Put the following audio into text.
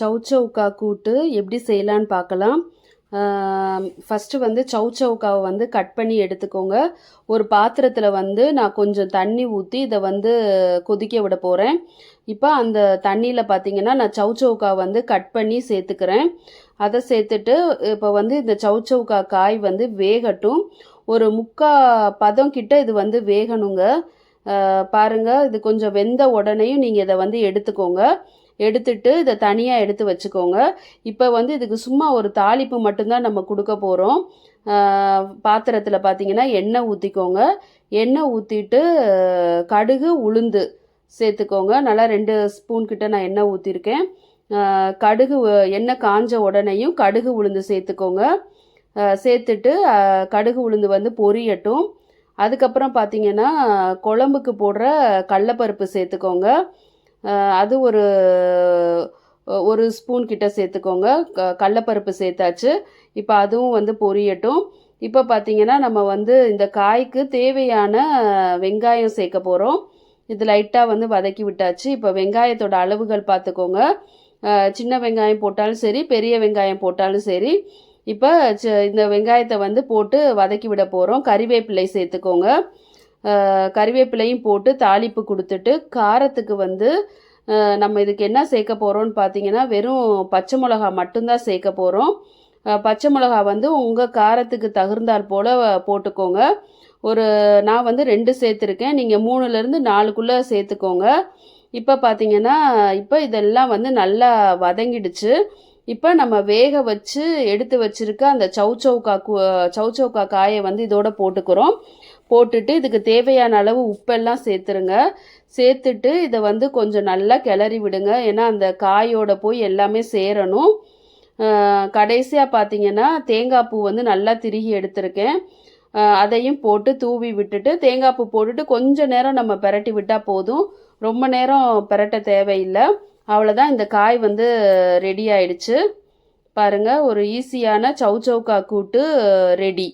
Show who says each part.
Speaker 1: சௌசௌக்கா கூட்டு எப்படி செய்யலான்னு பார்க்கலாம். ஃபஸ்ட்டு வந்து சௌசௌக்காவை வந்து கட் பண்ணி எடுத்துக்கோங்க. ஒரு பாத்திரத்தில் வந்து நான் கொஞ்சம் தண்ணி ஊற்றி இதை வந்து கொதிக்க விட போகிறேன் இப்போ அந்த தண்ணியில் பார்த்தீங்கன்னா நான் சௌசௌக்கா வந்து கட் பண்ணி சேர்த்துக்கிறேன். அதை சேர்த்துட்டு இப்போ வந்து இந்த சௌசௌக்கா காய் வந்து வேகட்டும். ஒரு முக்கா பதம் கிட்ட இது வந்து வேகணுங்க. பாருங்கள் இது கொஞ்சம் வெந்த உடனேயும் நீங்கள் இதை வந்து எடுத்துக்கோங்க. எடுத்துட்டு இதை தனியாக எடுத்து வச்சுக்கோங்க. இப்போ வந்து இதுக்கு சும்மா ஒரு தாளிப்பு மட்டும்தான் நம்ம கொடுக்க போகிறோம் பாத்திரத்தில் பார்த்தீங்கன்னா எண்ணெய் ஊற்றிக்கோங்க எண்ணெய் ஊற்றிட்டு கடுகு உளுந்து சேர்த்துக்கோங்க. நல்லா ரெண்டு ஸ்பூன் கிட்ட நான் எண்ணெய் ஊற்றிருக்கேன் கடுகு எண்ணெய் காஞ்ச உடனேயும் கடுகு உளுந்து சேர்த்துக்கோங்க. சேர்த்துட்டு கடுகு உளுந்து வந்து பொரியட்டும். அதுக்கப்புறம் பார்த்தீங்கன்னா குழம்புக்கு போடுற கடலப்பருப்பு சேர்த்துக்கோங்க. அது ஒரு ஒரு ஸ்பூன் கிட்ட சேர்த்துக்கோங்க. க- கடலப்பருப்பு சேர்த்தாச்சு. இப்போ அதுவும் வந்து பொரியட்டும். இப்போ பார்த்தீங்கன்னா நம்ம வந்து இந்த காய்க்கு தேவையான வெங்காயம் சேர்க்க போகிறோம் இது லைட்டாக வந்து வதக்கி விட்டாச்சு. இப்போ வெங்காயத்தோட அளவுகள் பார்த்துக்கோங்க சின்ன வெங்காயம் போட்டாலும் சரி பெரிய வெங்காயம் போட்டாலும் சரி. இப்போ இந்த வெங்காயத்தை வந்து போட்டு வதக்கி விட போகிறோம் கறிவேப்பிலை சேர்த்துக்கோங்க. கறிவேப்பிலையும் போட்டு தாளிப்பு கொடுத்துட்டு காரத்துக்கு வந்து நம்ம இதுக்கு என்ன சேர்க்க போகிறோம்னு பார்த்தீங்கன்னா வெறும் பச்சை மிளகா மட்டும்தான் சேர்க்க போகிறோம் பச்சை மிளகா வந்து உங்கள் காரத்துக்கு தகுந்தாற் போல் போட்டுக்கோங்க. ஒரு நான் வந்து ரெண்டு சேர்த்துருக்கேன். நீங்கள் மூணுலேருந்து நாலுக்குள்ளே சேர்த்துக்கோங்க. இப்போ பார்த்தீங்கன்னா இப்போ இதெல்லாம் வந்து நல்லா வதங்கிடுச்சு. இப்போ நம்ம வேக வச்சு எடுத்து வச்சிருக்க அந்த சவுச்சவுக்கா கு- சௌச்சௌக்கா காயை வந்து இதோட போட்டுக்கிறோம். போட்டுட்டு இதுக்கு தேவையான அளவு உப்பெல்லாம் சேர்த்துருங்க. சேர்த்துட்டு இதை வந்து கொஞ்சம் நல்லா கிளறி விடுங்க. ஏன்னா அந்த காயோட போய் எல்லாமே சேரணும். கடைசியாக பார்த்தீங்கன்னா தேங்காய் பூ வந்து நல்லா திருகி எடுத்திருக்கேன். அதையும் போட்டு தூவி விட்டுட்டு தேங்காய் பூ போட்டுட்டு கொஞ்சம் நேரம் நம்ம பிரட்டி விட்டால் போதும். ரொம்ப நேரம் பிரட்ட தேவையில்லை. அவ்வளோதான் இந்த காய் வந்து ரெடி ஆயிடுச்சு. பாருங்க ஒரு ஈஸியான சௌச்சௌக்கா கூட்டு ரெடி